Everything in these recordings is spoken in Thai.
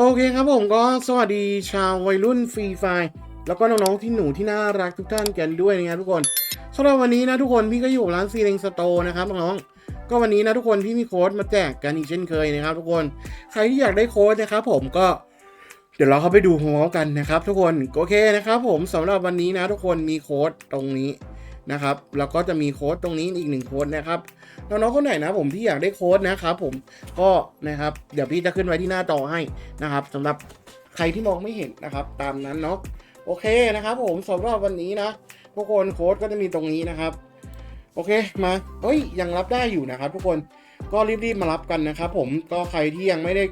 โอเคครับผมก็สวัสดีชาววัยรุ่นฟรีไฟแล้วก็น้องๆที่หนูที่น่ารักทุกท่านกันด้วยนะครับทุกคนสำหรับวันนี้นะทุกคนพี่ก็อยู่ร้านซีเลงสโตนะครับน้องๆก็วันนี้นะทุกคนพี่มีโค้ดมาแจกกันอีกเช่นเคยนะครับ ทุกคนใครที่อยากได้โค้ดนะครับผมก็เดี๋ยวเราเข้าไปดูพร้อมกันนะครับ ทุกคนโอเคนะครับผมสำหรับวันนี้นะทุกคนมีโค้ดตรงนี้นะครับแล้วก็จะมีโค้ดตรงนี้อีกหนึ่งโค้ดนะครับ น้องๆคนไหนนะผมที่อยากได้โค้ดนะครับผมก็นะครับเดี๋ยวพี่จะขึ้นไว้ที่หน้าจอให้นะครับสำหรับใครที่มองไม่เห็นนะครับ ตามนั้นเนาะโอเคนะครับ ผมสำหรับวันนี้นะทุกคนโค้ดก็จะมีตรงนี้นะครับ โอเคมาเฮ้ยยังรับได้อยู่นะครับ ทุกคนก็รีบๆมารับกันนะครับ ผมก็ใครที่ยังไม่ได้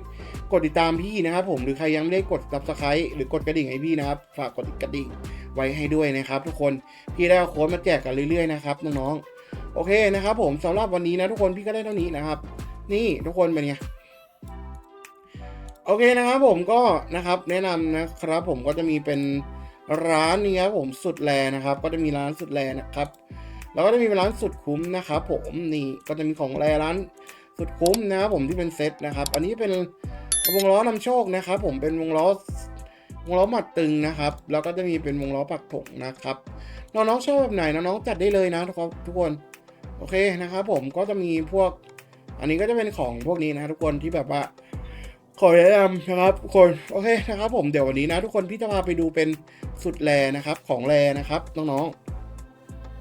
กดติดตามพี่นะครับ ผมหรือใครยังไม่ได้กด subscribe หรือกดกระดิ่งให้พี่นะครับ ฝากกดกระดิ่งไว้ให้ด้วยนะครับ ทุกคนพี่ได้เอาโค้ดมาแจกกันเรื่อยๆนะครับน้องๆ โอเคนะครับผมสำหรับวันนี้นะทุกคนพี่ก็ได้เท่านี้นะครับ นี่ทุกคนเป็นไงโอเคนะครับผมก็นะครับแนะนำนะครับ ผมก็จะมีเป็นร้านนี้ครับผมสุดแลนะครับ ก็จะมีร้านสุดแลนะครับ แล้วก็จะมีร้านสุดคุ้มนะครับ ผมนี่ก็จะมีของแรร้านสุดคุ้มนะครับผมที่เป็นเซตนะครับ อันนี้เป็นวงล้อนำโชคนะครับ ผมเป็นวงล้อวงล้อหมัดตึงนะครับ แล้วก็จะมีเป็นวงล้อปักถงนะครับน้องๆชอบแบบไหนน้องๆจัดได้เลยนะทุกคน โอเคนะครับผมก็จะมีพวก อันนี้ก็จะเป็นของพวกนี้นะทุกคนที่แบบว่า ขอแนะนำนะครับทุกคนโอเคนะครับ ผมเดี๋ยววันนี้นะ ทุกคนพี่จะพาไปดูเป็นสุดแรนะครับ ของแรนะครับน้อง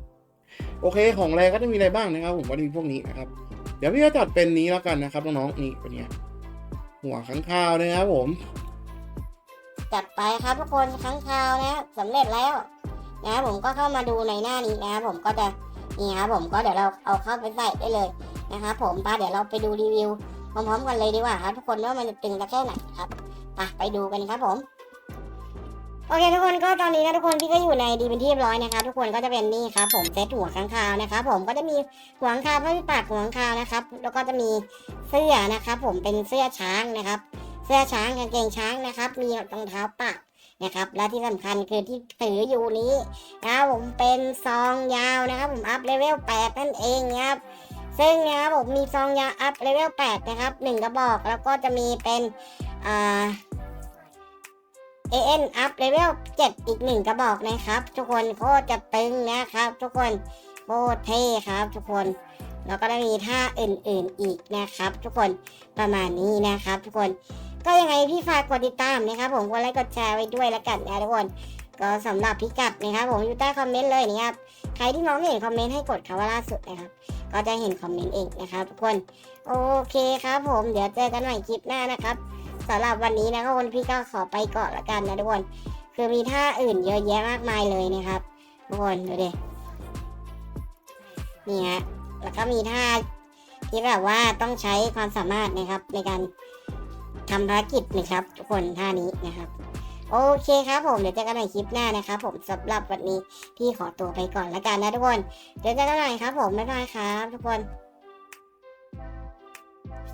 ๆโอเคของแรก็จะมีอะไรบ้างนะครับ ผมก็จะมีพวกนี้นะครับ เดี๋ยวพี่จะจัดเป็นนี้แล้วกันนะครับน้องๆนี่เป็นไงหัวข้างข้าวนะครับผมจัดไปครับทุกคนครั้งคราวนะสำเร็จแล้วนะครับผมก็เข้ามาดูในหน้านี้นะครับผมก็จะ นี่ครับผมก็เดี๋ยวเราเอาเข้าไปใส่ได้เลยนะครับผมป้าเดี๋ยวเราไปดูรีวิวพร้อมๆกันเลยดีกว่าครับทุกคนว่ามันจะตึงกันแค่ไหนครับปไปดูกันครับผมโอเคทุกคนก็ตอนนี้นะทุกคนพี่ก็อยู่ในดีเป็นที่เรียบร้อยนะครับทุกคนก็จะเป็นนี่ครับผมเซตหัวข้างคาวนะครับผมก็จะมีหัวข้างคาวไม่ปากหัวข้างคาวนะครับแล้วก็จะมีเสื้อนะครับผมเป็นเสื้อช้างนะครับ เสื้อช้างกางเกงช้างนะครับ มีรองเท้าปัก นะครับ และที่สำคัญคือที่ถืออยู่นี้นะครับผมเป็นซองยาวนะครับ ผมอัพเลเวล8นั่นเองนะครับซึ่งนะครับผมมีซองยาอัพเลเวล8นะครับหนึ่งกระบอกแล้วก็จะมีเป็นเอ่า AN อัพเลเวล7อีกหนึ่งกระบอกนะครับ ทุกคนโคตรจะตึงนะครับ ทุกคนโคตรเท่ครับ ทุกคนแล้วก็จะมีท่าอื่นๆอีกนะครับ ทุกคนประมาณนี้นะครับ ทุกคน ก็ยังไงพี่ฝากกดติดตามนะครับผมกดไลค์กดแชร์ไว้ด้วยแล้วกันนะทุกคน ก็สำหรับพิกัดนะครับผมอยู่ใต้คอมเมนต์เลยนะครับใครที่มองไม่เห็นคอมเมนต์ให้กดคำว่าล่าสุดนะครับ ก็จะเห็นคอมเมนต์เองนะครับทุกคนโอเคครับผมเดี๋ยวเจอกันใหม่คลิปหน้านะครับสำหรับวันนี้นะครับคนพี่ก็ขอไปก่อนละกันนะทุกคนคือมีท่าอื่นเยอะแยะมากมายเลยนะครับทุกคนดูดินี่ฮะแล้วก็มีท่าที่แบบว่าต้องใช้ความสามารถนะครับในการ ทำภารกิจนะครับ ทุกคนท่านี้นะครับ โอเคครับผมเดี๋ยวเจอกันใหม่คลิปหน้านะครับผมสำหรับวันนี้พี่ขอตัวไปก่อนแล้วกันนะทุกคน เดี๋ยวเจอกันใหม่ครับผมบ๊ายบายครับ ทุกคน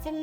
ซึม